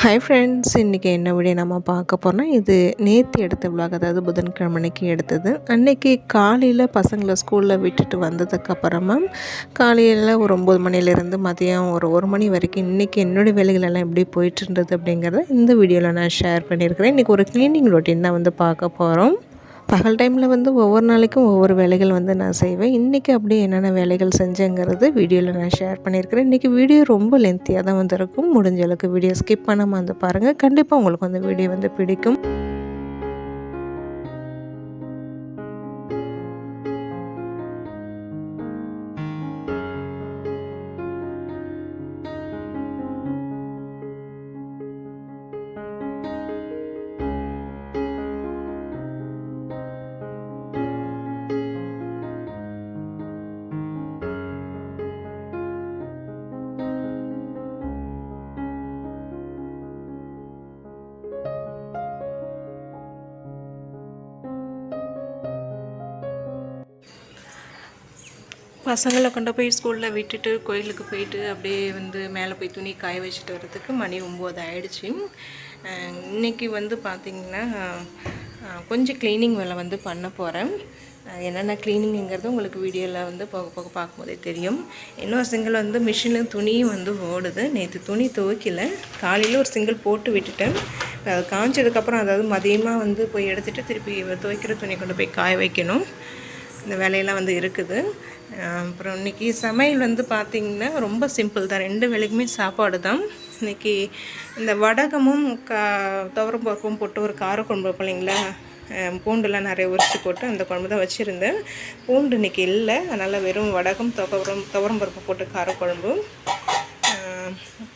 Hi friends இன்றைக்கி என்ன video நம்ம பார்க்க போகிறோம்னா இது நேற்று எடுத்த விழாக் அதாவது புதன்கிழமைக்கு எடுத்தது. அன்றைக்கி காலையில் பசங்களை ஸ்கூலில் விட்டுட்டு வந்ததுக்கப்புறமா காலையில் ஒரு ஒம்பது மணிலேருந்து மதியம் ஒரு ஒரு மணி வரைக்கும் இன்றைக்கி என்னுடைய வேலைகளெல்லாம் எப்படி போயிட்டுருந்தது அப்படிங்கிறத இந்த வீடியோவில் நான் ஷேர் பண்ணியிருக்கிறேன். இன்றைக்கி ஒரு க்ளீனிங் ரொட்டீன் தான் வந்து பார்க்க போகிறோம் பகல் டைமில் வந்து ஒவ்வொரு நாளைக்கும் ஒவ்வொரு வேலைகள் வந்து நான் செய்வேன். இன்றைக்கி அப்படியே என்னென்ன வேலைகள் செஞ்சேங்கிறது வீடியோவில் நான் ஷேர் பண்ணியிருக்கிறேன். இன்றைக்கி வீடியோ ரொம்ப லென்த்தியாக தான் வந்திருக்கும். முடிஞ்ச அளவுக்கு வீடியோ ஸ்கிப் பண்ணாமல் வந்து பாருங்கள் கண்டிப்பாக உங்களுக்கு வந்து வீடியோ வந்து பிடிக்கும். பசங்களை கொண்டு போய் ஸ்கூலில் விட்டுட்டு கோயிலுக்கு போயிட்டு அப்படியே வந்து மேலே போய் துணி காய வச்சுட்டு வர்றதுக்கு மணி ஒம்பது ஆயிடுச்சு. இன்றைக்கி வந்து பார்த்திங்கன்னா கொஞ்சம் க்ளீனிங் வேலை வந்து பண்ண போகிறேன் என்னென்ன க்ளீனிங்கிறது உங்களுக்கு வீடியோவில் வந்து போக போக பார்க்கும்போதே தெரியும். இன்னொரு சிங்கிள் வந்து மிஷினில் துணியும் வந்து ஓடுது. நேற்று துணி துவைக்கல. காலையில் ஒரு சிங்கிள் போட்டு விட்டுட்டேன். அது காய்ச்சதுக்கப்புறம் அதாவது மதியமாக வந்து போய் எடுத்துகிட்டு திருப்பி துவைக்கிற துணி கொண்டு போய் காய வைக்கணும். இந்த வேலையெல்லாம் வந்து இருக்குது. அப்புறம் இன்றைக்கி சமையல் வந்து பார்த்திங்கன்னா ரொம்ப சிம்பிள் தான். ரெண்டு வேலைக்குமே சாப்பாடு தான். இன்றைக்கி இந்த வடகமும் கா துவரம் பருப்பும் போட்டு ஒரு காரக்குழம்பு குழம்பு இல்லைங்களா? பூண்டுலாம் நிறைய உரிச்சு போட்டு அந்த குழம்பு தான் வச்சுருந்தேன். பூண்டு இன்றைக்கி இல்லை. அதனால் வெறும் வடகம் துவரம் துவரம் பருப்பு போட்டு காரக்குழம்பு.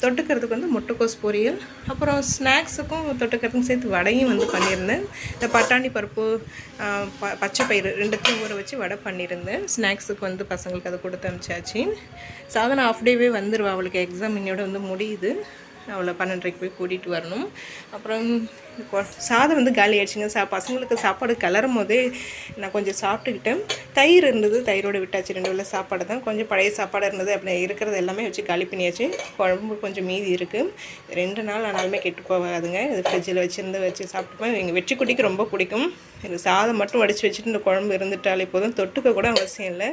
தொட்டுக்கிறதுக்கு வந்து முட்டைக்கோஸ் பொரியல் அப்புறம் ஸ்நாக்ஸுக்கும் தொட்டுக்கிறதுக்கும் சேர்த்து வடையும் வந்து பண்ணியிருந்தேன். இந்த பட்டாணி பருப்பு ப பச்சை பயிறு ரெண்டுத்தையும் ஊற வச்சு வடை பண்ணியிருந்தேன். ஸ்நாக்ஸுக்கு வந்து பசங்களுக்கு அதை கொடுத்து அனுப்பிச்சாச்சு. சாதனை ஆஃப் டேவே வந்துடுவா அவளுக்கு எக்ஸாம் இன்னையோட வந்து முடியுது. அவளை பன்னெண்டரைக்கு போய் கூட்டிகிட்டு வரணும். அப்புறம் சாதம் வந்து காலி ஆயிடுச்சுங்க. சா பசங்களுக்கு சாப்பாடு கிளறும் போதே நான் கொஞ்சம் சாப்பிட்டுக்கிட்டேன். தயிர் இருந்தது தயிரோடு விட்டாச்சு. ரெண்டு வேளை சாப்பாடு தான். கொஞ்சம் பழைய சாப்பாடு இருந்தது. அப்படி இருக்கிறது எல்லாமே வச்சு காலி பண்ணியாச்சு. குழம்பு கொஞ்சம் மீதி இருக்குது ரெண்டு நாள் ஆனாலுமே கெட்டு போகாதுங்க. இது ஃப்ரிட்ஜில் வச்சுருந்து வச்சு சாப்பிட்டுப்பேன். எங்கள் வெற்றி குட்டிக்கு ரொம்ப பிடிக்கும். எனக்கு சாதம் மட்டும் வடித்து வச்சுட்டு இந்த குழம்பு இருந்துட்டாலே போதும். தொட்டுக்க கூட அவசியம் இல்லை.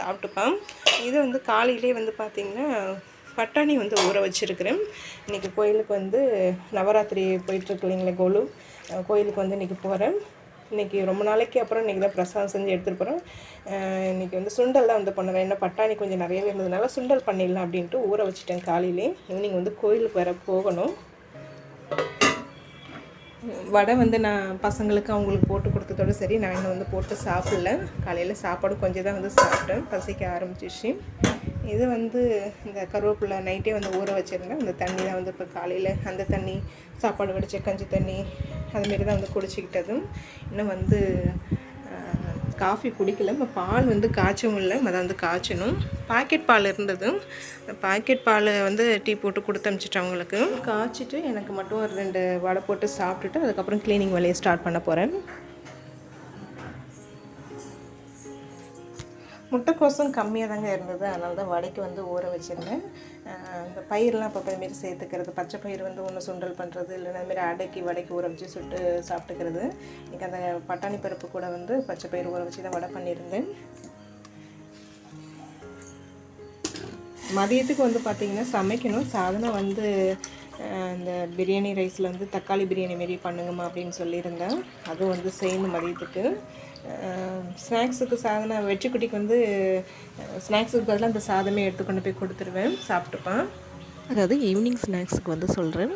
சாப்பிட்டுப்பான். இது வந்து காலையிலே வந்து பார்த்திங்கன்னா பட்டாணி வந்து ஊற வச்சுருக்கிறேன். இன்றைக்கி கோயிலுக்கு வந்து நவராத்திரி போயிட்டுருக்கு இல்லைங்களா கோலு கோயிலுக்கு வந்து இன்றைக்கி போகிறேன் இன்றைக்கி ரொம்ப நாளைக்கு அப்புறம் இன்றைக்கி தான் பிரசாதம் செஞ்சு எடுத்துகிட்டு போகிறேன் இன்றைக்கி வந்து சுண்டல் தான் வந்து பண்ணுவேன். ஏன்னா பட்டாணி கொஞ்சம் நிறையவே இருந்ததுனால சுண்டல் பண்ணிடலாம் அப்படின்ட்டு ஊற வச்சுட்டேன் காலையிலே. ஈவினிங் வந்து கோயிலுக்கு வேற போகணும். வடை வந்து நான் பசங்களுக்கு அவங்களுக்கு போட்டு கொடுத்ததோட சரி நான் இன்னும் வந்து போட்டு சாப்பிடல. காலையில் சாப்பாடு கொஞ்சம் தான் வந்து சாப்பிட்டேன். பசிக்க ஆரம்பிச்சிச்சு இது வந்து இந்த கருவேப்பிலை நைட்டே வந்து ஊற வச்சுருந்தேன். அந்த தண்ணி தான் வந்து இப்போ காலையில் அந்த தண்ணி சாப்பாடு வடித்த கஞ்சி தண்ணி அதுமாரி தான் வந்து குடிச்சிக்கிட்டதும். இன்னும் வந்து காஃபி குடிக்கல. இப்போ பால் வந்து காய்ச்சவும் இல்லை. அதை வந்து காய்ச்சணும். பாக்கெட் பால் இருந்தது பாக்கெட் பால் வந்து டீ போட்டு கொடுத்து அனுப்பிச்சிட்டு அவங்களுக்கு. காய்ச்சிட்டு எனக்கு மட்டும் ஒரு ரெண்டு வடை போட்டு சாப்பிட்டுட்டு அதுக்கப்புறம் க்ளீனிங் வேலையை ஸ்டார்ட் பண்ண போகிறேன் முட்டைக்கோசும் கம்மியாக தாங்க இருந்தது. அதனால தான் வடைக்கு வந்து ஊற வச்சுருந்தேன். இந்த பயிரெலாம் அப்போ மாரி சேர்த்துக்கிறது பச்சை பயிர் வந்து ஒன்று சுண்டல் பண்ணுறது இல்லைன்னா அதுமாரி அடைக்கி வடைக்கு ஊற வச்சு சுட்டு சாப்பிட்டுக்கிறது. இன்றைக்கி அந்த பட்டாணி பருப்பு கூட வந்து பச்சை பயிர் ஊற வச்சு தான் வடை பண்ணியிருந்தேன். மதியத்துக்கு வந்து பார்த்திங்கன்னா சமைக்கணும். சாதனை வந்து இந்த பிரியாணி ரைஸில் வந்து தக்காளி பிரியாணி மாரி பண்ணுங்கம்மா அப்படின்னு சொல்லியிருந்தேன். அதுவும் வந்து செய்யணும் மதியத்துக்கு. ஸ்நாக்ஸுக்கு சாதனை வெற்றிக்குட்டிக்கு வந்து ஸ்நாக்ஸுக்கு பதிலாக அந்த சாதமே எடுத்து கொண்டு போய் கொடுத்துருவேன். சாப்பிட்டுப்பான். அதாவது ஈவினிங் ஸ்நாக்ஸுக்கு வந்து சொல்கிறேன்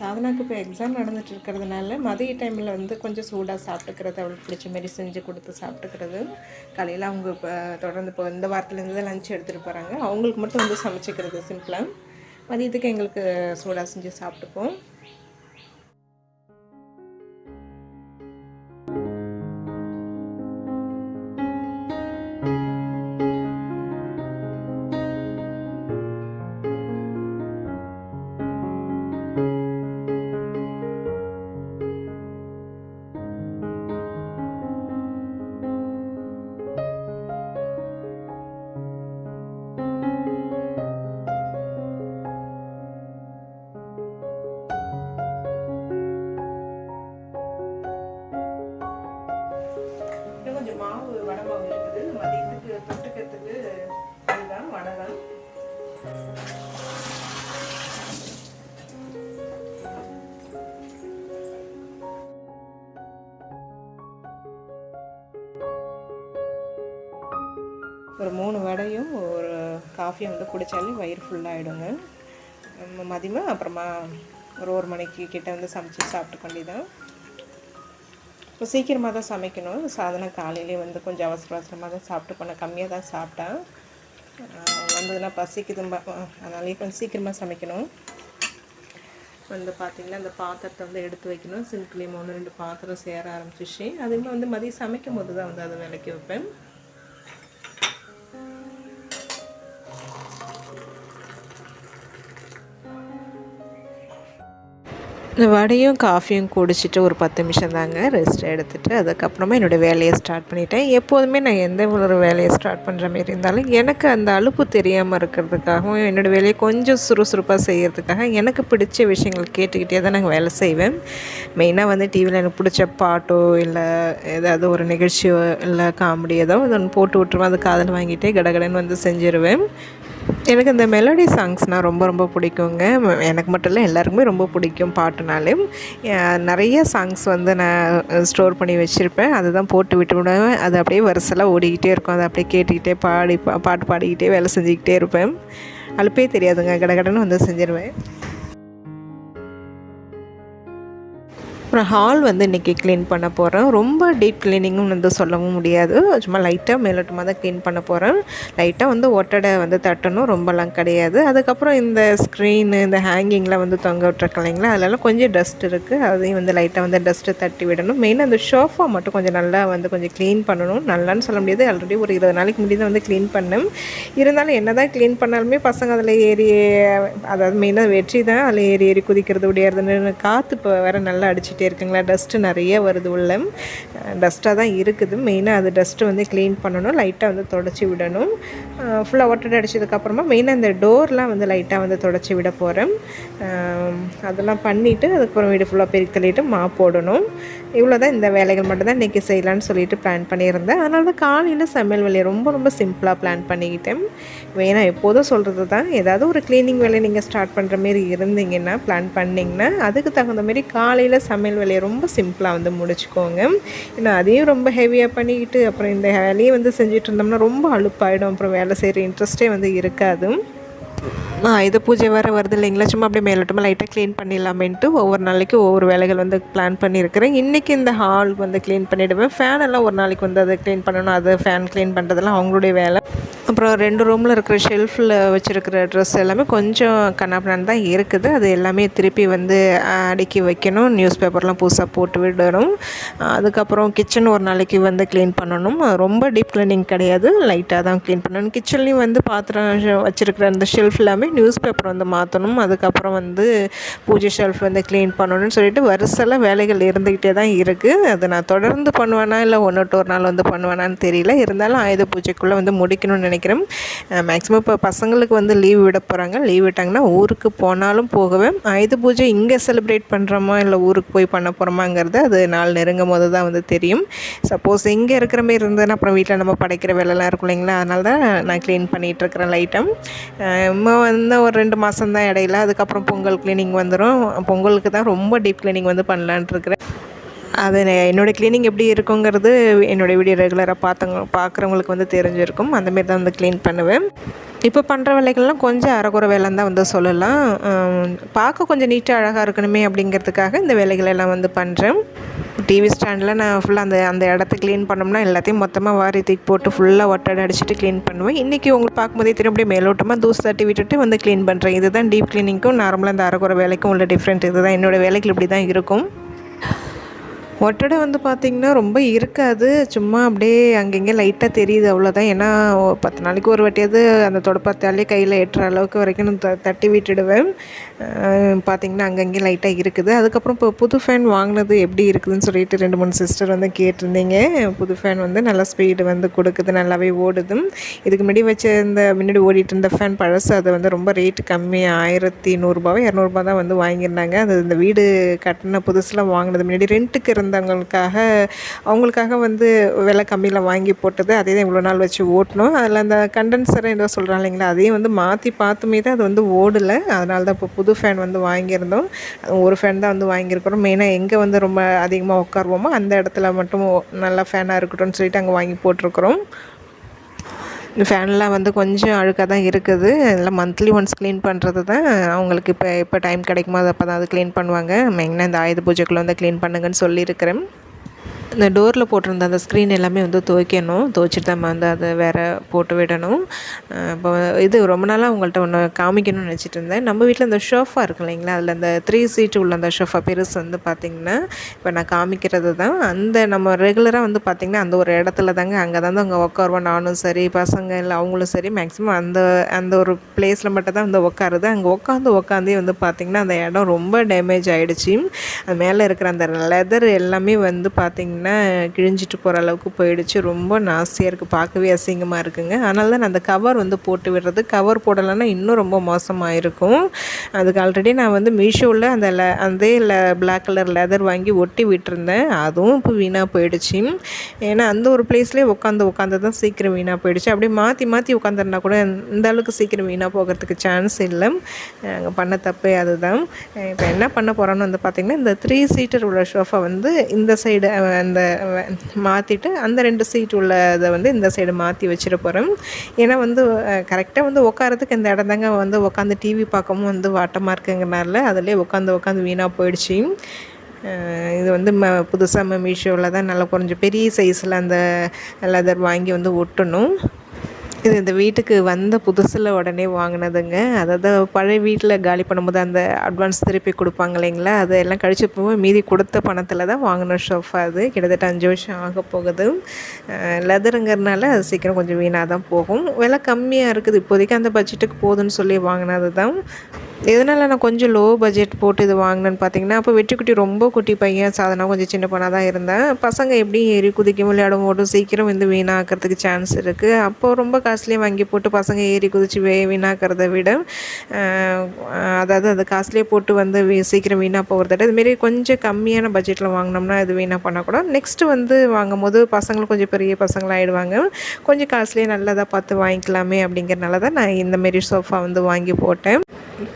சாதனாக்கு இப்போ எக்ஸாம் நடந்துட்டு இருக்கிறதுனால மதிய டைமில் வந்து கொஞ்சம் சூடாக சாப்பிட்டுக்கிறது அவளுக்கு பிடிச்ச மாதிரி செஞ்சு கொடுத்து சாப்பிட்டுக்கிறது. காலையில் அவங்க இப்போ தொடர்ந்து இப்போ இந்த வாரத்துலேருந்து தான் லஞ்ச் எடுத்துகிட்டு போகிறாங்க அவங்களுக்கு மட்டும் வந்து சமைச்சிக்கிறது சிம்பிளாக மதியத்துக்கு எங்களுக்கு சூடாக செஞ்சு சாப்பிட்டுப்போம். தொட்டுக்கிறதுக்கு இதுதான் வடகம். ஒரு மூணு வடையும் ஒரு காஃபியும் வந்து குடித்தாலே வயிறு ஃபுல்லாகிடுங்க மதியமாக அப்புறமா ஒரு ஒரு மணிக்கு கிட்டே வந்து சமைச்சி சாப்பிட்டு கொண்டே தான் இப்போ சீக்கிரமாக தான் சமைக்கணும். சாதனம் காலையிலே வந்து கொஞ்சம் அவசர அவசரமாக தான் சாப்பிட்டு போனேன். கம்மியாக தான் சாப்பிட்டேன். வந்ததுன்னா பசிக்குது அதனாலே கொஞ்சம் சீக்கிரமாக சமைக்கணும். வந்து பார்த்திங்கன்னா அந்த பாத்திரத்தை வந்து எடுத்து வைக்கணும். சிங்க்லேயும் ஒன்று ரெண்டு பாத்திரம் சேர ஆரம்பிச்சிச்சு. அதுவுமே வந்து மதியம் சமைக்கும் போது தான் வந்து அதை விளக்கி வைப்பேன். இந்த வடையும் காஃபியும் குடிச்சிட்டு ஒரு பத்து நிமிஷம் தாங்க ரெஸ்ட் எடுத்துகிட்டு அதுக்கப்புறமா என்னோடய வேலையை ஸ்டார்ட் பண்ணிட்டேன். எப்போதுமே நான் எந்த ஒரு வேலையை ஸ்டார்ட் பண்ணுற மாரி இருந்தாலும் எனக்கு அந்த அலுப்பு தெரியாமல் இருக்கிறதுக்காகவும் என்னோடய வேலையை கொஞ்சம் சுறுசுறுப்பாக செய்கிறதுக்காக எனக்கு பிடிச்ச விஷயங்கள் கேட்டுக்கிட்டே தான் நாங்கள் வேலை செய்வேன். மெயினாக வந்து டிவியில் எனக்கு பிடிச்ச பாட்டோ இல்லை ஏதாவது ஒரு நிகழ்ச்சியோ இல்லை காமெடி ஏதோ ஒன்று போட்டு விட்டுருவேன். அது காதல் வாங்கிட்டே கடகடன்னு வந்து செஞ்சுருவேன். எனக்கு இந்த மெலோடி சாங்ஸ்னால் ரொம்ப ரொம்ப பிடிக்குங்க. எனக்கு மட்டும் இல்லை எல்லாருக்குமே ரொம்ப பிடிக்கும் பாட்டுனாலே. நிறைய சாங்ஸ் வந்து நான் ஸ்டோர் பண்ணி வச்சுருப்பேன். அதை தான் போட்டு விட்டு விடுவேன். அது அப்படியே வரிசலாக ஓடிக்கிட்டே இருக்கும். அதை அப்படியே கேட்டுக்கிட்டே பாடி பாட்டு பாடிக்கிட்டே வேலை செஞ்சுக்கிட்டே இருப்பேன். அழுப்பே தெரியாதுங்க. கடகடன்னு வந்து செஞ்சிருவேன். அப்புறம் ஹால் வந்து இன்றைக்கி க்ளீன் பண்ண போகிறேன் ரொம்ப டீப் க்ளீனிங்கும் வந்து சொல்லவும் முடியாது. சும்மா லைட்டாக மேலோட்டமாக தான் க்ளீன் பண்ண போகிறேன் லைட்டாக வந்து ஒட்டடை வந்து தட்டணும். ரொம்பலாம் கிடையாது. அதுக்கப்புறம் இந்த ஸ்க்ரீனு இந்த ஹேங்கிங்கில் வந்து தொங்க விட்டுருக்கு இல்லைங்களா? அதிலலாம் கொஞ்சம் டஸ்ட் இருக்குது அதையும் வந்து லைட்டாக வந்து டஸ்ட்டு தட்டி விடணும். மெயினாக அந்த ஷோஃபா மட்டும் கொஞ்சம் நல்லா வந்து கொஞ்சம் க்ளீன் பண்ணணும். நல்லான்னு சொல்ல முடியாது. ஆல்ரெடி ஒரு இருபது நாளைக்கு முன்னாடி வந்து க்ளீன் பண்ணேன். இருந்தாலும் என்ன தான் க்ளீன் பண்ணாலுமே பசங்க அதில் ஏறி அதாவது மெயினாக வெற்றி தான் அதில் ஏறி ஏறி குதிக்கிறது உடையாதுன்னு காற்று இப்போ வேறு நல்லா அடிச்சுட்டு பண்ணிகிட்டே இருக்குங்களா? டஸ்ட்டு நிறைய வருது உள்ள. டஸ்ட்டாக தான் இருக்குது. மெயினாக அது டஸ்ட்டு வந்து க்ளீன் பண்ணணும். லைட்டாக வந்து தொடச்சி விடணும். ஃபுல்லாக ஒட்டடை அடித்ததுக்கப்புறமா மெயினாக இந்த டோர்லாம் வந்து லைட்டாக வந்து தொடச்சி விட போகிறேன் அதெல்லாம் பண்ணிவிட்டு அதுக்கப்புறம் வீடு ஃபுல்லாக பெருக்கி தள்ளிட்டு மா போடணும். இவ்வளோ தான் இந்த வேலைகள் மட்டும் தான் இன்றைக்கி செய்யலான்னு சொல்லிட்டு பிளான் பண்ணியிருந்தேன். அதனால தான் காலையில் சமையல் வேலையை ரொம்ப ரொம்ப சிம்பிளாக பிளான் பண்ணிக்கிட்டேன். வேணாம் எப்போதும் சொல்கிறது தான். ஏதாவது ஒரு க்ளீனிங் வேலையை நீங்கள் ஸ்டார்ட் பண்ணுற மாரி இருந்தீங்கன்னா பிளான் பண்ணிங்கன்னா அதுக்கு தகுந்த மாரி காலையில் சமையல் வேலையை ரொம்ப சிம்பிளாக வந்து முடிச்சுக்கோங்க. ஏன்னா அதையும் ரொம்ப ஹெவியாக பண்ணிக்கிட்டு அப்புறம் இந்த வேலையை வந்து செஞ்சுட்டு இருந்தோம்னா ரொம்ப அழுப்பாயிடும் அப்புறம் வேலை செய்கிற இன்ட்ரெஸ்ட்டே வந்து இருக்காது. இது பூஜை வேறு வருது இல்லைங்களா? சும்மா அப்படியே மேலோட்டமாக லைட்டாக க்ளீன் பண்ணிடலாமேன்ட்டு ஒவ்வொரு நாளைக்கு ஒவ்வொரு வேலைகள் வந்து பிளான் பண்ணியிருக்கிறேன். இன்றைக்கி இந்த ஹால் வந்து க்ளீன் பண்ணிவிடுவேன் ஃபேன் எல்லாம் ஒரு நாளைக்கு வந்து அதை க்ளீன் பண்ணணும் அது ஃபேன் க்ளீன் பண்ணுறதெல்லாம் அவங்களுடைய வேலை. அப்புறம் ரெண்டு ரூமில் இருக்கிற ஷெல்ஃபில் வச்சுருக்கிற ட்ரெஸ் எல்லாமே கொஞ்சம் கண்ணாப்பினான் தான் இருக்குது. அது எல்லாமே திருப்பி வந்து அடுக்கி வைக்கணும். நியூஸ் பேப்பர்லாம் புதுசாக போட்டு விடணும். அதுக்கப்புறம் கிச்சன் ஒரு நாளைக்கு வந்து க்ளீன் பண்ணணும். ரொம்ப டீப் க்ளீனிங் கிடையாது. லைட்டாக தான் க்ளீன் பண்ணணும். கிச்சன்லேயும் வந்து பாத்திரம் வச்சுருக்கிற அந்த ஷெல்ஃப் எல்லாமே நியூஸ் பேப்பர் வந்து மாற்றணும் அதுக்கப்புறம் வந்து பூஜை ஷெல்ஃப் வந்து க்ளீன் பண்ணணும்னு சொல்லிட்டு வருஷெல்லாம் வேலைகள் இருந்துக்கிட்டே தான் இருக்குது அது நான் தொடர்ந்து பண்ணுவேனா இல்லை ஒன்று ஒரு நாள் வந்து பண்ணுவேனான்னு தெரியல. இருந்தாலும் ஆயுத பூஜைக்குள்ளே வந்து முடிக்கணும்னு நினைக்கிறேன். மேக்ஸிமம் இப்போ பசங்களுக்கு வந்து லீவ் விட போகிறாங்க லீவ் விட்டாங்கன்னா ஊருக்கு போனாலும் போகவே ஆயுத பூஜை இங்கே செலிப்ரேட் பண்ணுறோமா இல்லை ஊருக்கு போய் பண்ண போகிறோமாங்கிறது அது நாள் நெருங்கும் போது தான் வந்து தெரியும். சப்போஸ் இங்கே இருக்கிற மாதிரி இருந்ததுன்னா அப்புறம் வீட்டில் நம்ம படைக்கிற வேலைலாம் இருக்கும் இல்லைங்களா? அதனால தான் நான் க்ளீன் பண்ணிகிட்ருக்கிறேன் லைட்டம் நம்ம வந்து ஒரு ரெண்டு மாதம் தான் இடையில அதுக்கப்புறம் பொங்கல் க்ளீனிங் வந்துடும் பொங்கலுக்கு தான் ரொம்ப டீப் க்ளீனிங் வந்து பண்ணலான்ட்டு இருக்கிறேன். அது என்னோடய க்ளீனிங் எப்படி இருக்குங்கிறது என்னோடய வீடியோ ரெகுலராக பார்த்தவங்க பார்க்குறவங்களுக்கு வந்து தெரிஞ்சிருக்கும். அந்தமாரி தான் வந்து க்ளீன் பண்ணுவேன். இப்போ பண்ணுற வேலைகள்லாம் கொஞ்சம் அறகுற வேலைன்னு தான் வந்து சொல்லலாம். பார்க்க கொஞ்சம் நீட்டாக அழகாக இருக்கணுமே அப்படிங்கிறதுக்காக இந்த வேலைகளெல்லாம் வந்து பண்ணுறேன் டிவி ஸ்டாண்டில் நான் ஃபுல்லாக அந்த அந்த இடத்த க்ளீன் பண்ணோம்னா எல்லாத்தையும் மொத்தமாக வாரி தூக்கி போட்டு ஃபுல்லாக ஒட்டடை அடிச்சுட்டு க்ளீன் பண்ணுவேன். இன்றைக்கி உங்களுக்கு பார்க்கும்போதே திரும்ப அப்படியே மேலோட்டமாக தூசு தட்டி விட்டுட்டு வந்து க்ளீன் பண்ணுறேன் இதுதான் டீப் க்ளீனிங்க்கும் நார்மலாக இந்த அரைக்குறை வேலைக்கும் உள்ள டிஃப்ரெண்ட் இதுதான் என்னோடய வேலைகள் இப்படி தான் இருக்கும். ஒட்டடை வந்து பார்த்திங்கன்னா ரொம்ப இருக்காது. சும்மா அப்படியே அங்கங்கே லைட்டாக தெரியுது அவ்வளோதான் ஏன்னா பத்து நாளைக்கு ஒரு வாட்டியாவது அந்த தொடப்பத்தாலே கையில் எட்டுற அளவுக்கு வரைக்கும் நான் த தட்டி விட்டுடுவேன். பார்த்திங்கன்னா அங்கங்கே லைட்டாக இருக்குது. அதுக்கப்புறம் இப்போ புது ஃபேன் வாங்கினது எப்படி இருக்குதுன்னு சொல்லிட்டு ரெண்டு மூணு சிஸ்டர் வந்து கேட்டிருந்தீங்க. புது ஃபேன் வந்து நல்லா ஸ்பீடு வந்து கொடுக்குது நல்லாவே ஓடுது. இதுக்கு முன்னாடி வச்ச இந்த முன்னாடி ஓடிட்டு இருந்த ஃபேன் பழசு அது வந்து ரொம்ப ரேட்டு கம்மி ஆயிரத்தி நூறுரூபாவோ இரநூறுபா தான் வந்து வாங்கியிருந்தாங்க. அது இந்த வீடு கட்டின புதுசில் வாங்கினது முன்னாடி ரெண்ட்டுக்கு இருந்தவங்களுக்காக அவங்களுக்காக வந்து விலை கம்மியில் வாங்கி போட்டது. அதே தான் இவ்வளோ நாள் வச்சு ஓட்டணும். அதில் அந்த கண்டென்சரை ஏதோ சொல்கிறாங்க இல்லைங்களா அதையும் வந்து மாற்றி பார்த்துமே தான் அது வந்து ஓடலை. அதனால தான் இப்போ புது ஃபேன் வந்து வாங்கியிருந்தோம். ஒரு ஃபேன் தான் வந்து வாங்கியிருக்கிறோம். மெயினாக எங்கே வந்து ரொம்ப அதிகமாக உட்காருவோமோ அந்த இடத்துல மட்டும் நல்லா ஃபேனாக இருக்கட்டும்னு சொல்லிட்டு அங்கே வாங்கி போட்டிருக்கிறோம். ஃபேன்லாம் வந்து கொஞ்சம் அழுக்காக தான் இருக்குது. அதெல்லாம் மந்த்லி ஒன்ஸ் க்ளீன் பண்ணுறது தான். அவங்களுக்கு இப்போ எப்போ டைம் கிடைக்குமோ அது அப்போ தான் அது க்ளீன் பண்ணுவாங்க. மெயினாக இந்த ஆயுத பூஜைக்குள்ளே வந்து க்ளீன் பண்ணுங்கன்னு சொல்லியிருக்கிறேன். இந்த டோரில் போட்டிருந்த அந்த ஸ்க்ரீன் எல்லாமே வந்து துவைக்கணும். துவைச்சிட்டு தான் வந்து அதை வேறு போட்டு விடணும். இப்போ இது ரொம்ப நாளாக உங்கள்கிட்ட ஒன்று காமிக்கணும்னு நினச்சிட்டு இருந்தேன். நம்ம வீட்டில் இந்த ஷோஃபா இருக்கு இல்லைங்களா? அதில் அந்த த்ரீ சீட்டு உள்ள அந்த ஷோஃபா பெருசு வந்து பார்த்திங்கன்னா இப்போ நான் காமிக்கிறது தான். அந்த நம்ம ரெகுலராக வந்து பார்த்திங்கன்னா அந்த ஒரு இடத்துல தாங்க அங்கே தான் அங்கே உட்காருவோம் நானும் சரி பசங்க இல்லை அவங்களும் சரி மேக்ஸிமம் அந்த அந்த ஒரு பிளேஸில் மட்டும் தான் வந்து உட்காருது அங்கே உட்காந்து உட்காந்தே வந்து பார்த்திங்கன்னா அந்த இடம் ரொம்ப டேமேஜ் ஆகிடுச்சி அது மேலே இருக்கிற அந்த லெதர் எல்லாமே வந்து பார்த்திங்கன்னா பார்த்திங்கன்னா கிழிஞ்சிட்டு போகிற அளவுக்கு போயிடுச்சு. ரொம்ப நாஸ்தியாக இருக்குது பார்க்கவே அசிங்கமாக இருக்குங்க. அதனால தான் நான் அந்த கவர் வந்து போட்டு விடுறது. கவர் போடலைன்னா இன்னும் ரொம்ப மோசமாக இருக்கும். அதுக்கு ஆல்ரெடி நான் வந்து மீஷோவில் அந்த ல அதே ல பிளாக் கலர் லெதர் வாங்கி ஒட்டி விட்டுருந்தேன். அதுவும் இப்போ வீணாக போயிடுச்சு. ஏன்னா அந்த ஒரு பிளேஸ்லேயே உட்காந்து உட்காந்து தான் சீக்கிரம் வீணாக போயிடுச்சு. அப்படியே மாற்றி மாற்றி உட்காந்துருந்தா கூட இந்த அளவுக்கு சீக்கிரம் வீணாக போகிறதுக்கு சான்ஸ் இல்லை. அங்கே பண்ண தப்பே அதுதான். இப்போ என்ன பண்ண போகிறோன்னு வந்து பார்த்திங்கன்னா இந்த த்ரீ சீட்டர் உள்ள ஷோஃபா வந்து இந்த சைடு அந்த மாற்றிட்டு அந்த ரெண்டு சீட் உள்ளதை வந்து இந்த சைடு மாற்றி வச்சிட போகிறேன் ஏன்னா வந்து கரெக்டாக வந்து உட்காரத்துக்கு இந்த இடம் தாங்க வந்து உட்காந்து டிவி பார்க்கவும் வந்து வாட்டமாக இருக்குங்கிறனால அதிலே உட்காந்து உட்காந்து வீணாக போயிடுச்சு. இது வந்து ம புதுசாக மீஷோவில் தான் நல்லா குறைஞ்சி பெரிய சைஸில் அந்த லெதர் வாங்கி வந்து ஒட்டணும். இது இந்த வீட்டுக்கு வந்த புதுசில் உடனே வாங்கினதுங்க. அதாவது பழைய வீட்டில் காலி பண்ணும்போது அந்த அட்வான்ஸ் திருப்பி கொடுப்பாங்க இல்லைங்களா? அதெல்லாம் கழிச்சு போகும்போது மீதி கொடுத்த பணத்தில் தான் வாங்கின ஷோஃபா அது. கிட்டத்தட்ட அஞ்சு வருஷம் ஆக போகுது. லெதருங்கிறதுனால அது சீக்கிரம் கொஞ்சம் வீணாக தான் போகும். விலை கம்மியாக இருக்குது. இப்போதைக்கு அந்த பட்ஜெட்டுக்கு போதுன்னு சொல்லி வாங்கினது தான். எதனால் நான் கொஞ்சம் லோ பட்ஜெட் போட்டு இது வாங்கினேன்னு பார்த்தீங்கன்னா அப்போ வெற்றிக்குட்டி ரொம்ப குட்டி பையன். சாதனம் கொஞ்சம் சின்ன பொண்ணாக தான் இருந்தேன். பசங்க எப்படியும் ஏறி குதிக்கும் விளையாடும் ஓடும் சீக்கிரம் வந்து வீணாக்கிறதுக்கு சான்ஸ் இருக்குது அப்போது ரொம்ப காஸ்ட்லியாக வாங்கி போட்டு பசங்க ஏறி குதித்து வே வீணாக்கிறத விட அதாவது அந்த காசுலேயே போட்டு வந்து சீக்கிரம் வீணாக போகிறத இதுமாரி கொஞ்சம் கம்மியான பட்ஜெட்டில் வாங்கினோம்னா இது வீணாக பண்ணக்கூடாது. நெக்ஸ்ட்டு வந்து வாங்கும் போது பசங்களும் கொஞ்சம் பெரிய பசங்களாகிடுவாங்க கொஞ்சம் காஸ்ட்லியே நல்லதாக பார்த்து வாங்கிக்கலாமே அப்படிங்கிறனால தான் நான் இந்தமாரி சோஃபா வந்து வாங்கி போட்டேன்.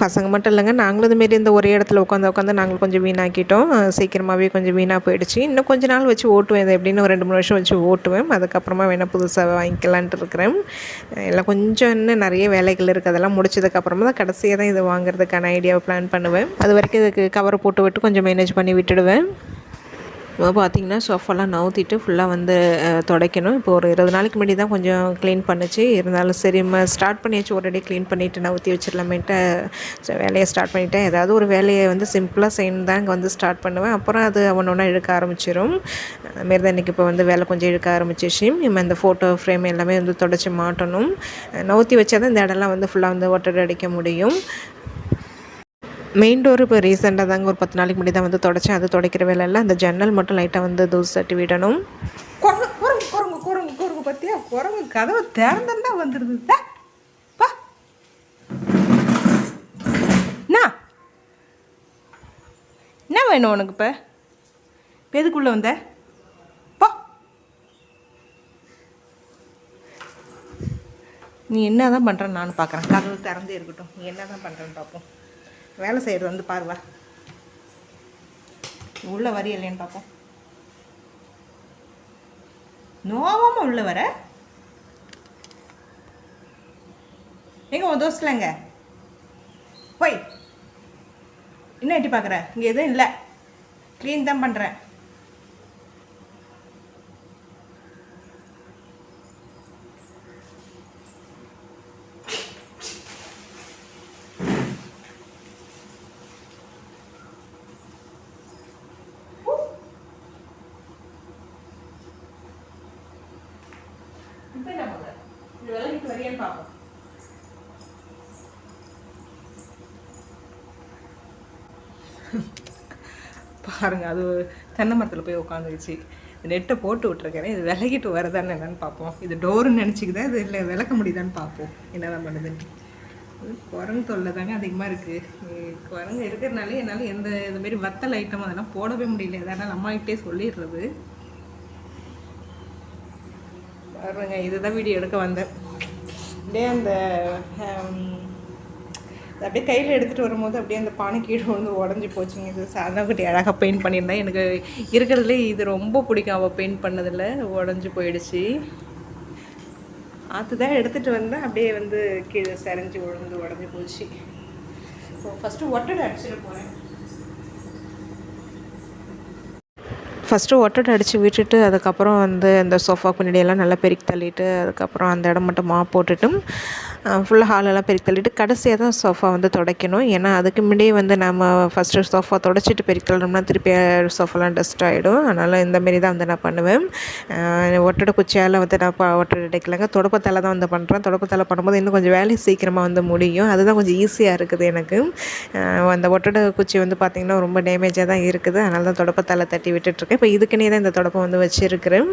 பசங்க மட்டும் இல்லைங்க நாங்களும் இதுமாரி இந்த ஒரே இடத்துல உட்காந்து உட்காந்து நாங்களும் கொஞ்சம் வீணாக்கிட்டோம். சீக்கிரமாகவே கொஞ்சம் வீணாக போயிடுச்சு. இன்னும் கொஞ்ச நாள் வச்சு ஓட்டுவேன். இதை எப்படின்னு ஒரு ரெண்டு மூணு வருஷம் வச்சு ஓட்டுவேன். அதுக்கப்புறமா வேணால் புதுசாக வாங்கிக்கலான்ட்டு இருக்கிறேன். எல்லாம் கொஞ்சம் இன்னும் நிறைய வேலைகள் இருக்குது அதெல்லாம் முடிச்சதுக்கப்புறமா தான் கடைசியாக தான் இதை வாங்குறதுக்கான ஐடியாவை பிளான் பண்ணுவேன். அது வரைக்கும் இதுக்கு கவர் போட்டு விட்டு கொஞ்சம் மேனேஜ் பண்ணி விட்டுடுவேன். இப்போ பார்த்திங்கன்னா சோஃபாலாம் நவுத்திட்டு ஃபுல்லாக வந்து துடைக்கணும். இப்போ ஒரு இருபது நாளைக்கு முன்னாடி தான் கொஞ்சம் க்ளீன் பண்ணுச்சு. இருந்தாலும் சரி ஸ்டார்ட் பண்ணியாச்சு ஒரேடி க்ளீன் பண்ணிவிட்டு நவுத்தி வச்சிடலாமேன்ட்டு வேலையை ஸ்டார்ட் பண்ணிவிட்டேன் ஏதாவது ஒரு வேலையை வந்து சிம்பிளாக செய்யணும் தான் இங்கே வந்து ஸ்டார்ட் பண்ணுவேன். அப்புறம் அது ஒன்று ஒன்றா இழுக்க ஆரம்பிச்சிடும் அதுமாரி தான் இன்றைக்கி இப்போ வந்து வேலை கொஞ்சம் இழுக்க ஆரம்பிச்சிச்சு. நம்ம இந்த ஃபோட்டோ ஃப்ரேம் எல்லாமே வந்து தொடச்சி மாட்டணும். நவுத்தி வச்சா தான் இந்த இடம்லாம் வந்து ஃபுல்லாக வந்து ஒட்டடை அடிக்க முடியும். மெயின் டோர் இப்போ ரீசெண்டாக தாங்க ஒரு பத்து நாளைக்கு முன்னாடி தான் வந்து தொடச்சேன். அது துடைக்கிற வேலையில் அந்த ஜன்னல் மட்டும் லைட்டாக வந்து தூசு தட்டி விடணும். குரங்கு குரங்கு குரங்கு குரங்கு குரங்கு பார்த்தியா குரங்கு கதவை திறந்துருந்தா வந்துடுது பா. என்ன வேணும் உனக்கு இப்போ? இப்போ எதுக்குள்ளே வந்த? பா. நீ என்ன தான் பண்ணுறேன்னு நான் பார்க்குறேன் கதவு திறந்தே இருக்கட்டும். நீ என்ன தான் பண்ணுறேன்னு பார்ப்போம் வேலை செய்கிறது வந்து பாருவா உள்ள வரி இல்லைன்னு பார்ப்போம். நோவாமல் உள்ள வர? எங்க உன் தோஸ்டலங்க போய். என்ன எட்டி பார்க்குற? இங்கே எதுவும் இல்லை. க்ளீன் தான் பண்ணுறேன் பார்ப்போம் பாருங்கள் அது தென்னை மரத்தில் போய் உட்காந்துருச்சு நெட்டை போட்டு விட்ருக்கேன் இது விலகிட்டு வரதான்னு என்னன்னு பார்ப்போம் இது டோருன்னு நினச்சிக்கிதான் இது இல்லை விளக்க முடியுதான்னு பார்ப்போம் என்னதான் பண்ணுதுன்னு. குரங்கு தொல்லை தாங்க அதிகமாக இருக்குது குரங்கு இருக்கிறதுனால என்னால் எந்த இதுமாரி வத்தல் ஐட்டம் அதெல்லாம் போடவே முடியல. அதனால் அம்மாக்கிட்டே சொல்லிடுறது. பாருங்க இதுதான் வீடியோ எடுக்க வந்தேன். அப்படியே அந்த அப்படியே கையில் எடுத்துகிட்டு வரும்போது அப்படியே அந்த பானை கீழே வந்து உடஞ்சி போச்சுங்க. இது சாதா குட்டி அழகாக பெயிண்ட் பண்ணியிருந்தேன். எனக்கு இருக்கிறதுலே இது ரொம்ப பிடிக்கும். அவள் பெயிண்ட் பண்ணதில் உடஞ்சி போயிடுச்சு. ஆற்று தான் எடுத்துகிட்டு வந்தேன். அப்படியே வந்து கீழே சரிஞ்சு விழுந்து உடஞ்சி போச்சு. ஸோ ஃபஸ்ட்டு ஒட்டடை அடிச்சுட்டு போகிறேன் ஃபஸ்ட்டு ஒட்டடை அடித்து விட்டுட்டு அதுக்கப்புறம் வந்து அந்த சோஃபா பின்னாடியெல்லாம் நல்லா பெருக்கி தள்ளிட்டு அதுக்கப்புறம் அந்த இடம் மட்டும் மா போட்டுட்டு ஃபுல்லாக ஹாலெல்லாம் பெருக்கி தள்ளிட்டு கடைசியாக தான் சோஃபா வந்து துடைக்கணும். ஏன்னா அதுக்கு முன்னாடியே வந்து நம்ம ஃபஸ்ட்டு சோஃபா துடைச்சிட்டு பெருக்கி தள்ளணும்னா திருப்பி சோஃபாலாம் டஸ்ட் ஆகிடும் அதனால் இந்தமாரி தான் வந்து நான் பண்ணுவேன். ஒட்டடை குச்சியால் வந்து நான் ப ஒட்டடை அடைக்கலைங்க. தொடப்பத்தால் தான் வந்து பண்ணுறேன் தொடப்பத்தால் பண்ணும்போது இன்னும் கொஞ்சம் வேலை சீக்கிரமாக வந்து முடியும். அதுதான் கொஞ்சம் ஈஸியாக இருக்குது எனக்கு. அந்த ஒட்டடை குச்சி வந்து பார்த்திங்கன்னா ரொம்ப டேமேஜாக தான் இருக்குது. அதனால தான் தொடப்பத்தால் தட்டி விட்டுட்ருக்கேன் இப்போ இதுக்குன்னே தான் இந்த தொடப்பம் வந்து வச்சுருக்கிறேன்.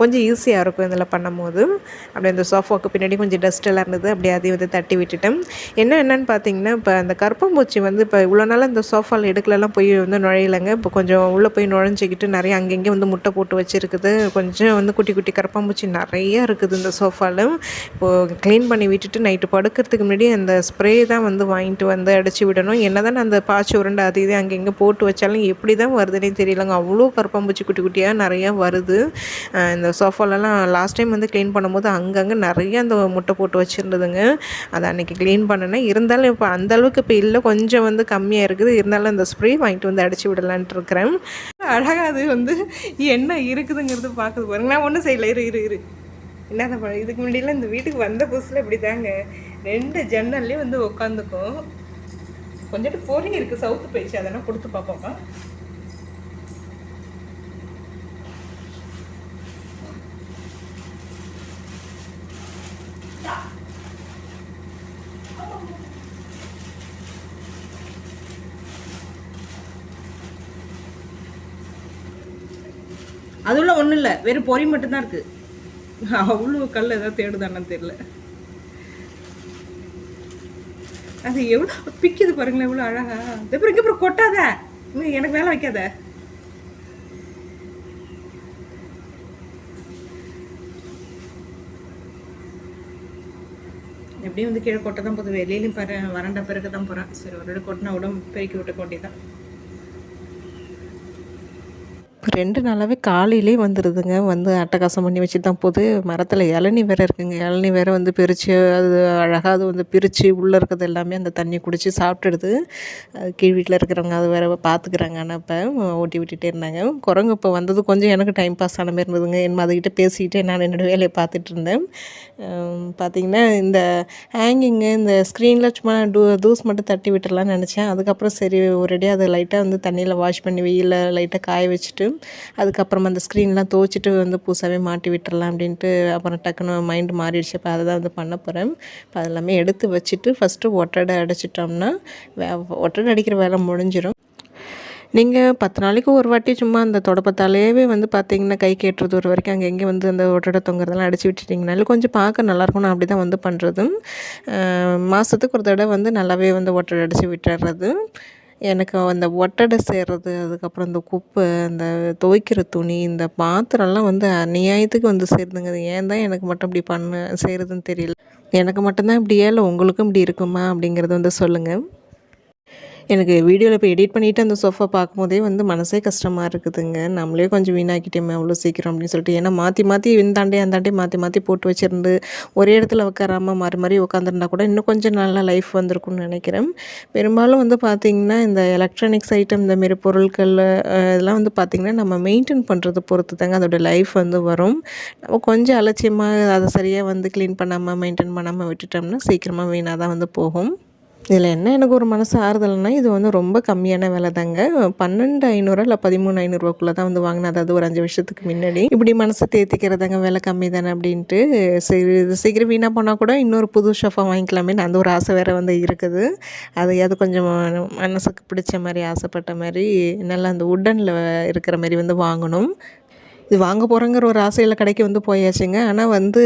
கொஞ்சம் ஈஸியாக இருக்கும் இதில் பண்ணும்போது. அப்படியே இந்த சோஃபாவுக்கு பின்னாடி கொஞ்சம் டஸ்ட் எல்லாம் இருந்தது. அப்படியே அதை வந்து தட்டி விட்டுட்டேன். என்ன என்னன்னு பார்த்தீங்கன்னா இப்போ அந்த கருப்பம்பூச்சி வந்து இப்போ இவ்வளோ நாள் அந்த சோஃபாவில் எடுக்கலலாம் போய் வந்து நுழையலைங்க. இப்போ கொஞ்சம் உள்ளே போய் நுழைஞ்சிக்கிட்டு நிறைய அங்கங்கே வந்து முட்டை போட்டு வச்சுருக்குது. கொஞ்சம் வந்து குட்டி குட்டி கருப்பாம்பூச்சி நிறைய இருக்குது இந்த சோஃபாவில் இப்போது க்ளீன் பண்ணி விட்டுட்டு நைட்டு படுக்கிறதுக்கு முன்னாடி அந்த ஸ்ப்ரே தான் வந்து வாங்கிட்டு வந்து அடித்து விடணும். என்ன தான் அந்த பாய்ச்சி உருண்டை அது இது அங்கங்கே போட்டு வச்சாலும் எப்படி தான் வருதுன்னே தெரியலங்க. அவ்வளோ கருப்பாம்பூச்சி குட்டி குட்டியாக நிறையா வருது. இந்த சோஃபாலெலாம் லாஸ்ட் டைம் வந்து க்ளீன் பண்ணும்போது அங்கங்கே நிறைய அந்த முட்டை போட்டு வச்சுருந்ததுங்க. அதை அன்றைக்கி க்ளீன் பண்ணினேன் இருந்தாலும் இப்போ அந்தளவுக்கு இப்போ இல்லை. கொஞ்சம் வந்து கம்மியாக இருக்குது. இருந்தாலும் அந்த ஸ்ப்ரே வாங்கிட்டு வந்து அடிச்சு விடலான்ட்டு இருக்கிறேன். அழகாக அது வந்து என்ன இருக்குதுங்கிறது பார்க்குது பாருங்க. நான் ஒன்றும் செய்யலை. இரு இரு இரு. என்னதான் பண்ண இதுக்கு முன்னாடியெல்லாம் இந்த வீட்டுக்கு வந்த புதுசில் இப்படி தாங்க ரெண்டு ஜன்னல்லையும் வந்து உட்காந்துக்கும் கொஞ்சம் பொறி இருக்குது சவுத்து போயிடுச்சு. அதெல்லாம் கொடுத்து பார்ப்போம்ப்பா ஒன்றும் இல்லை. வெறும் பொறி மட்டும்தான் இருக்குது அவ்வளோ கல் ஏதாவது தேடுதானு தெரியல. அது எவ்வளோ பிக்குது பாருங்களேன் எவ்வளோ அழகா. அப்புறம் இங்கே அப்புறம் கொட்டாத. எனக்கு வேலை வைக்காத. எப்படியும் வந்து கீழே கொட்ட தான் போகுது. வெளியிலையும் பர வறண்ட பிறகு தான் போகிறேன் சரி ஒரு கொட்டினா உடம்பு பெருக்கி விட்ட வேண்டியதான் எனக்கு ரெண்டு நாளாகவே காலையிலே வந்துடுதுங்க வந்து அட்டகாசம் பண்ணி வச்சு தான் போகுது. மரத்தில் இளநி வேறு இருக்குங்க. இளநி வேறு வந்து பிரித்து அது அழகாக அது வந்து பிரித்து உள்ளே இருக்கிறது எல்லாமே அந்த தண்ணி குடித்து சாப்பிட்டுடுது. அது கீழ் வீட்டில் இருக்கிறவங்க அது வேறு பார்த்துக்குறாங்க ஆனால் இப்போ. ஓட்டி விட்டுட்டே இருந்தாங்க. குரங்கு இப்போ வந்தது கொஞ்சம் எனக்கு டைம் பாஸ் ஆன மாதிரி இருந்ததுங்க. என் அதுக்கிட்ட பேசிக்கிட்டே நான் என்னோடய வேலையை பார்த்துட்டு இருந்தேன். பார்த்திங்கன்னா இந்த ஹேங்கிங்கு இந்த ஸ்க்ரீனில் சும்மா டூ தூஸ் மட்டும் தட்டி விட்டுடலான்னு நினச்சேன். அதுக்கப்புறம் சரி ஒரேடியாக அதை லைட்டாக வந்து தண்ணியில் வாஷ் பண்ணி வெயிலில் லைட்டாக காய வச்சுட்டு அதுக்கப்புறம் அந்த ஸ்க்ரீன்லாம் துவச்சிட்டு வந்து புதுசாகவே மாட்டி விட்டுறலாம் அப்படின்ட்டு அப்புறம் டக்குன்னு மைண்டு மாறிடுச்சு. இப்போ அதை தான் வந்து பண்ண போகிறேன் இப்போ அதெல்லாமே எடுத்து வச்சுட்டு ஃபஸ்ட்டு ஒட்டடை அடிச்சிட்டோம்னா வே ஒட்டடை அடிக்கிற வேலை முடிஞ்சிடும் நீங்கள் பத்து நாளைக்கு ஒரு வாட்டி சும்மா அந்த தொடப்பத்தாலேயே வந்து பார்த்தீங்கன்னா கை கேட்டுறது ஒரு வரைக்கும் அங்கே எங்கே வந்து அந்த ஒட்டடை தொங்குறதெல்லாம் அடிச்சு விட்டுட்டிங்கனாலும் கொஞ்சம் பார்க்க நல்லாயிருக்கும் நான் அப்படி தான் வந்து பண்ணுறதும் மாதத்துக்கு ஒரு தடவை வந்து நல்லாவே வந்து ஒட்டடை அடித்து விட்டுறது. எனக்கு அந்த ஒட்டடை சேர்றது அதுக்கப்புறம் இந்த குப்பை அந்த துவைக்கிற துணி இந்த பாத்திரம்லாம் வந்து அநியாயத்துக்கு வந்து சேருதுங்க. அது ஏன் தான் எனக்கு மட்டும் இப்படி பண்ண செய்கிறதுன்னு தெரியல. எனக்கு மட்டும்தான் இப்படி இல்லை உங்களுக்கும் இப்படி இருக்குமா அப்படிங்கிறது வந்து சொல்லுங்கள் எனக்கு வீடியோவில் இப்போ எடிட் பண்ணிவிட்டு அந்த சோஃபா பார்க்கும்போதே வந்து மனசே கஷ்டமாக இருக்குதுங்க. நம்மளே கொஞ்சம் வீணாக்கிட்டேமே அவ்வளோ சீக்கிரம் அப்படின்னு சொல்லிட்டு. ஏன்னா மாற்றி மாற்றி இந்தாண்டே அந்தாண்டே மாற்றி மாற்றி போட்டு வச்சுருந்து ஒரே இடத்துல உட்காராமல் மாறி மாறி உட்காந்துருந்தா கூட இன்னும் கொஞ்சம் நல்லா லைஃப் வந்திருக்கும்னு நினைக்கிறேன். பெரும்பாலும் வந்து பார்த்திங்கன்னா இந்த எலக்ட்ரானிக்ஸ் ஐட்டம் இந்தமாரி பொருட்கள் இதெல்லாம் வந்து பார்த்திங்கன்னா நம்ம மெயின்டைன் பண்ணுறது பொறுத்து தாங்க அதோடய லைஃப் வந்து வரும். நம்ம கொஞ்சம் அலட்சியமாக அதை சரியாக வந்து க்ளீன் பண்ணாமல் மெயின்டைன் பண்ணாமல் விட்டுட்டோம்னா சீக்கிரமாக வீணாக தான் வந்து போகும். இதில் என்ன எனக்கு ஒரு மனசு ஆறுதல்னால் இது வந்து ரொம்ப கம்மியான விலை தாங்க பன்னெண்டு ஐநூறுரூவா இல்லை பதிமூணு ஐநூறுரூவாக்குள்ளே தான் வந்து வாங்கினேன். அதாவது ஒரு அஞ்சு வருஷத்துக்கு முன்னாடி. இப்படி மனசை தேத்திக்கிறதாங்க விலை கம்மி தானே அப்படின்ட்டு சரி இது சீக்கிரம் வீணாக போனால் கூட இன்னொரு புது ஷோஃபா வாங்கிக்கலாமேன்னு அந்த ஒரு ஆசை வேறு வந்து இருக்குது. அதையாவது கொஞ்சம் மனசுக்கு பிடிச்ச மாதிரி ஆசைப்பட்ட மாதிரி நல்லா அந்த உட்டனில் இருக்கிற மாதிரி வந்து வாங்கணும். இது வாங்க போகிறோங்கிற ஒரு ஆசையில் கடைக்கு வந்து போயாச்சுங்க. ஆனால் வந்து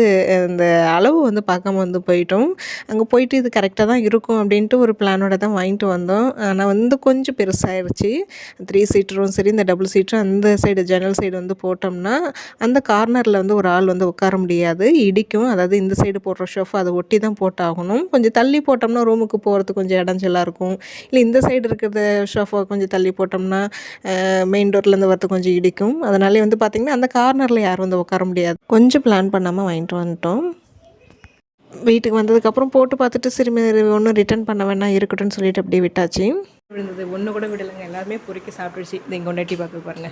இந்த அளவு வந்து பார்க்காம வந்து போயிட்டோம். அங்கே போயிட்டு இது கரெக்டாக தான் இருக்கும் அப்படின்ட்டு ஒரு பிளானோட தான் வாங்கிட்டு வந்தோம். ஆனால் வந்து கொஞ்சம் பெருசாகிருச்சு த்ரீ சீட்டரும் சரி இந்த டபுள் சீட்டரும் அந்த சைடு ஜன்னல் சைடு வந்து போட்டோம்னா அந்த கார்னரில் வந்து ஒரு ஆள் வந்து உட்கார முடியாது. இடிக்கும். அதாவது இந்த சைடு போடுற ஷோஃபா அதை ஒட்டி தான் போட்டாகணும். கொஞ்சம் தள்ளி போட்டோம்னா ரூமுக்கு போகிறதுக்கு கொஞ்சம் இடஞ்சலாக இருக்கும். இல்லை இந்த சைடு இருக்கிற ஷோஃபா கொஞ்சம் தள்ளி போட்டோம்னா மெயின் டோர்லேருந்து வரது கொஞ்சம் இடிக்கும். அதனாலே வந்து பார்த்திங்கன்னா அந்த கார்னரில் யாரும் வந்து உட்கார முடியாது. கொஞ்சம் பிளான் பண்ணாமல் வாங்கிட்டு வந்துட்டோம். வீட்டுக்கு வந்ததுக்கப்புறம் போட்டு பார்த்துட்டு சிறுமி ஒன்றும் ரிட்டர்ன் பண்ண வேணாம் இருக்கட்டும்னு சொல்லிட்டு அப்படியே விட்டாச்சு. விழுந்தது. ஒன்று கூட விடலைங்க. எல்லாருமே பொறுக்கி சாப்பிட்டுச்சு நீங்கள் இங்கே ஒன்று எட்டி பார்க்க பாருங்க.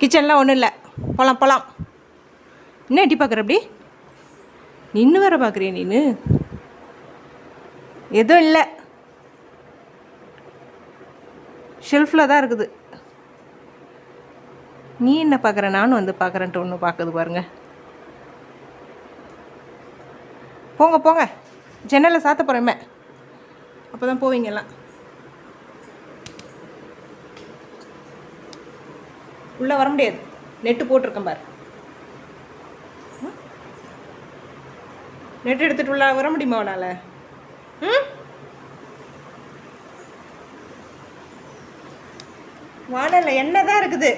கிச்சன்லாம் ஒன்றும் இல்லை. போகலாம் போகலாம் என்ன எட்டி பார்க்குற அப்படி? நின்று வேற பார்க்குறிய நீனு? எதுவும் இல்லை. ஷெல்ஃபில் தான் இருக்குது. நீ என்ன பார்க்குற? நானும் வந்து பார்க்குறேன்ட்டு ஒன்று பார்க்குது பாருங்க. போங்க போங்க. ஜன்னலை சாத்த போகிறேன் அப்போ தான் போவீங்க எல்லாம். உள்ளே வர முடியாது. நெட்டு போட்டிருக்கேன் பாரு. நெட் எடுத்துட்டு உள்ள வர முடியுமா உன்னால? ம்? வானல்ல என்ன தான் இருக்குது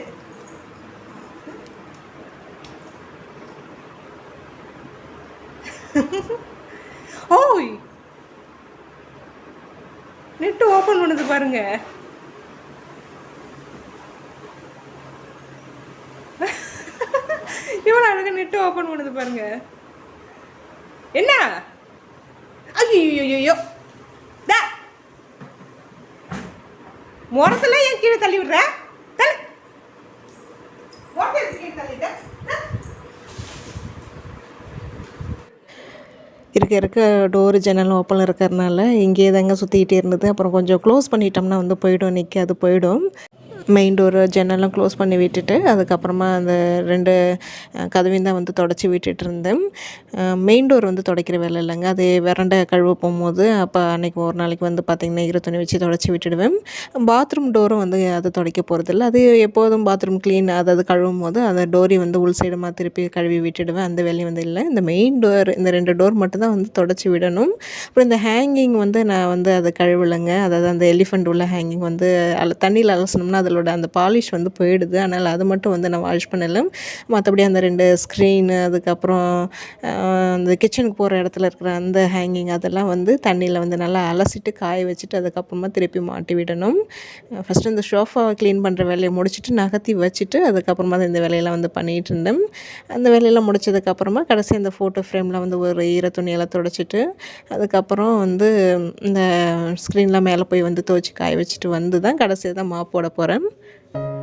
ஓய் நெட்டு ஓப்பன் பண்ணுது பாருங்க. இவ்வளோ அழகாக நெட்டு ஓப்பன் பண்ணுது பாருங்க. என்ன? ஐயோ டா. ஏன் கீழே தள்ளி விடுற? தள்ளி. முறத்தை கீழே தள்ளிட்ட எனக்கு இருக்க டோரு ஜன்னல் ஓப்பனில் இருக்கிறதுனால இங்கேயே தாங்க சுற்றிக்கிட்டே இருந்தது. அப்புறம் கொஞ்சம் க்ளோஸ் பண்ணிட்டோம்னா வந்து போயிடும் நிற்காது போயிடும். மெயின் டோரு ஜன்னல்லாம் க்ளோஸ் பண்ணி விட்டுட்டு அதுக்கப்புறமா அந்த ரெண்டு கதவையும் தான் வந்து தொடச்சி விட்டுட்டு இருந்தேன். மெயின் டோர் வந்து துடைக்கிற வேலை இல்லைங்க. அது விரண்ட கழுவ போகும்போது அப்போ அன்றைக்கி ஒரு நாளைக்கு வந்து பார்த்திங்கன்னா இரு துணி வச்சு தொடச்சி விட்டுடுவேன். பாத்ரூம் டோரும் வந்து அது துடைக்க போகிறதில்ல அது எப்போதும் பாத்ரூம் க்ளீன் அதாவது கழுவும் போது அந்த டோரி வந்து உள் சைடுமாக திருப்பி கழுவி விட்டுடுவேன். அந்த வேலையும் வந்து இல்லை. இந்த மெயின் டோர் இந்த ரெண்டு டோர் மட்டும்தான் வந்து தொடச்சி விடணும். அப்புறம் இந்த ஹேங்கிங் வந்து நான் வந்து அதை கழுவலைங்க. அதாவது அந்த எலிஃபண்ட் உள்ள ஹேங்கிங் வந்து அல தண்ணியில் அலசணும்னா அதோட அந்த பாலிஷ் வந்து போயிடுது. அதனால் அது மட்டும் வந்து நான் வாஷ் பண்ணலை. மற்றபடி அந்த ரெண்டு ஸ்க்ரீனு அதுக்கப்புறம் அந்த கிச்சனுக்கு போகிற இடத்துல இருக்கிற அந்த ஹேங்கிங் அதெல்லாம் வந்து தண்ணியில் வந்து நல்லா அலசிட்டு காய வச்சுட்டு அதுக்கப்புறமா திருப்பி மாட்டி விடணும். ஃபஸ்ட்டு இந்த ஷோஃபாவை க்ளீன் பண்ணுற வேலையை முடிச்சுட்டு நகர்த்தி வச்சுட்டு அதுக்கப்புறமா தான் இந்த வேலையெல்லாம் வந்து பண்ணிகிட்டு இருந்தேன். அந்த வேலையெல்லாம் முடிச்சதுக்கப்புறமா கடைசி அந்த ஃபோட்டோ ஃப்ரேமில் வந்து ஒரு ஈர துணியெல்லாம் துடைச்சிட்டு அதுக்கப்புறம் வந்து இந்த ஸ்க்ரீன்லாம் மேலே போய் வந்து துவச்சி காய வச்சுட்டு வந்து தான் கடைசியாக தான் மாப் போட போகிறேன் দিলাম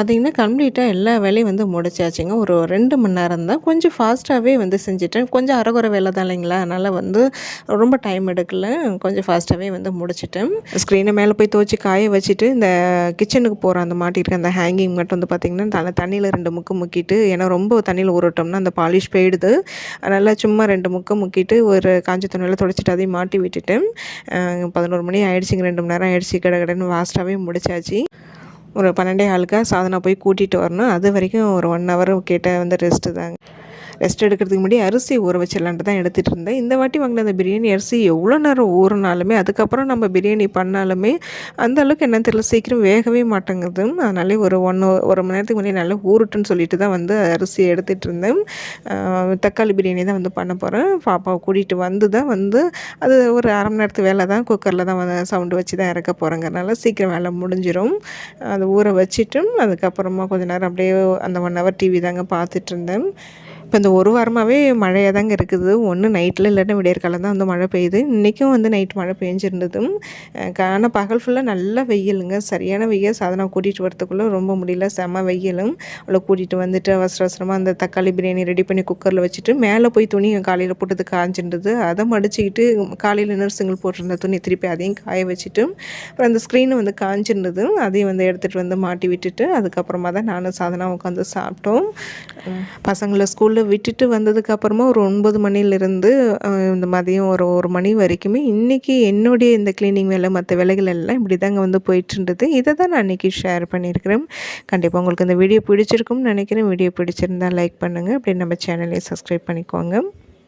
பார்த்திங்கன்னா கம்ப்ளீட்டாக எல்லா வேலையும் வந்து முடிச்சாச்சுங்க. ஒரு ரெண்டு மணி நேரம் தான். கொஞ்சம் ஃபாஸ்ட்டாகவே வந்து செஞ்சுட்டேன். கொஞ்சம் அரைகுறை வேலை தான் இல்லைங்களா? அதனால் வந்து ரொம்ப டைம் எடுக்கல. கொஞ்சம் ஃபாஸ்ட்டாகவே வந்து முடிச்சிட்டேன். ஸ்க்ரீனை மேலே போய் துவச்சி காய வச்சுட்டு இந்த கிச்சனுக்கு போகிற அந்த மாட்டிருக்க அந்த ஹேங்கிங் மட்டும் வந்து பார்த்திங்கன்னா தலை தண்ணியில் ரெண்டு முக்கு முக்கிட்டு ஏன்னா ரொம்ப தண்ணியில் ஊறட்டோம்னா அந்த பாலிஷ் போயிடுது. அதனால் சும்மா ரெண்டு முக்கு முக்கிட்டு ஒரு காஞ்ச துணியில் துடைச்சிட்டு அதையும் மாட்டி விட்டுட்டேன். பதினோரு மணி ஆயிடுச்சுங்க. ரெண்டு மணி நேரம் ஆயிடுச்சு. கடை கடைன்னு ஃபாஸ்ட்டாகவே முடிச்சாச்சு. ஒரு பன்னெண்டே ஆளுக்காக சாதனை போய் கூட்டிகிட்டு வரணும். அது வரைக்கும் ஒரு ஒன் ஹவர் கேட்ட வந்து ரெஸ்ட்டு தாங்க. ரெஸ்ட் எடுக்கிறதுக்கு முன்னாடி அரிசி ஊற வச்சிடலான்ட்டு தான் எடுத்துகிட்டு இருந்தேன். இந்த வாட்டி வாங்கின அந்த பிரியாணி அரிசி எவ்வளோ நேரம் ஊறினாலுமே அதுக்கப்புறம் நம்ம பிரியாணி பண்ணாலுமே அந்த அளவுக்கு என்ன தெரியல. சீக்கிரம் வேகவே மாட்டேங்குது. அதனாலே ஒரு ஒன் ஒரு மணி நேரத்துக்கு முன்னாடி நல்லா ஊறட்டுன்னு சொல்லிட்டு தான் வந்து அரிசி எடுத்துகிட்டு இருந்தேன். தக்காளி பிரியாணி தான் வந்து பண்ண போகிறேன் பாப்பாவை கூட்டிகிட்டு வந்து தான் வந்து அது ஒரு அரை மணி நேரத்து வேலை தான். குக்கரில் தான் வந்து சவுண்டு வச்சு தான் இறக்க போகிறேங்கிறனால சீக்கிரம் வேலை முடிஞ்சிடும் அதை ஊற வச்சுட்டும் அதுக்கப்புறமா கொஞ்ச நேரம் அப்படியே அந்த ஒன் ஹவர் டிவி தாங்க பார்த்துட்டு இருந்தேன். இப்போ இந்த ஒரு வாரமாகவே மழையாக தாங்க இருக்குது. ஒன்று நைட்டில் இல்லைன்னா விடியற்காலம் தான் வந்து மழை பெய்யுது. இன்றைக்கும் வந்து நைட் மழை பெஞ்சிருந்தது ஆனால் பகல் ஃபுல்லாக நல்ல வெயிலுங்க. சரியான வெயில். சாதனை கூட்டிகிட்டு வரத்துக்குள்ளே ரொம்ப முடியல. செம வெயிலும். அவளை கூட்டிகிட்டு வந்துட்டு அவசர அவசரமாக அந்த தக்காளி பிரியாணி ரெடி பண்ணி குக்கரில் வச்சுட்டு மேலே போய் துணி காலையில் போட்டது காஞ்சிருந்தது. அதை மடிச்சுக்கிட்டு காலையில் நர்ஸுங்கள் போட்டிருந்த துணி திருப்பி அதையும் காய வச்சுட்டு அப்புறம் அந்த ஸ்க்ரீனு வந்து காஞ்சிருந்தது. அதையும் வந்து எடுத்துகிட்டு வந்து மாட்டி விட்டுட்டு அதுக்கப்புறமா தான் நானும் சாதனா உட்காந்து சாப்பிட்டோம். பசங்களை ஸ்கூலில் விட்டுட்டு வந்ததுக்கப்புறமா ஒரு ஒன்பது மணிலேருந்து இந்த மதியம் ஒரு ஒரு மணி வரைக்குமே இன்றைக்கி என்னுடைய இந்த க்ளீனிங் வேலை மற்ற வேலைகள் எல்லாம் இப்படி தாங்க வந்து போயிட்டுருந்தது. இதை தான் நான் இன்றைக்கி ஷேர் பண்ணியிருக்கிறேன். கண்டிப்பாக உங்களுக்கு இந்த வீடியோ பிடிச்சிருக்கும்னு நினைக்கிறேன். வீடியோ பிடிச்சிருந்தால் லைக் பண்ணுங்கள் அப்படி நம்ம சேனலையும் சப்ஸ்கிரைப் பண்ணிக்கோங்க.